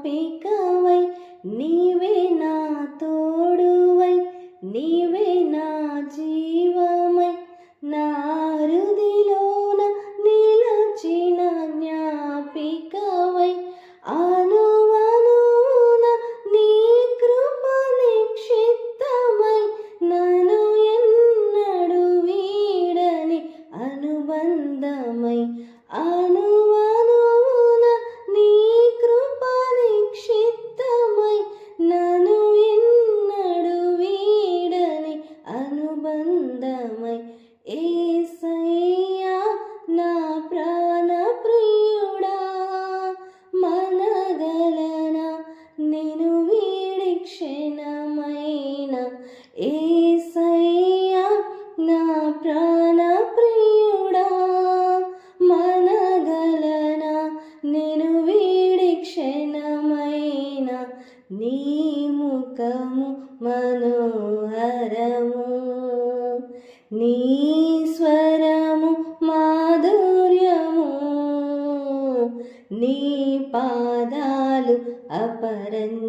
జ్ఞాపికవై నీవే నా తోడువై నీవే నా జీ ఆనందమై ఏసయ్యా నా ప్రాణ ప్రియుడా మనగలన నేను వీడి క్షణమైన ఏసయ్యా నా ప్రాణ ప్రియుడా మనగలన నేను వీడి క్షణమైన నీ ముఖము మనోహర నీ స్వరము మాధుర్యము నీ పాదాలు అపరంజిమయము.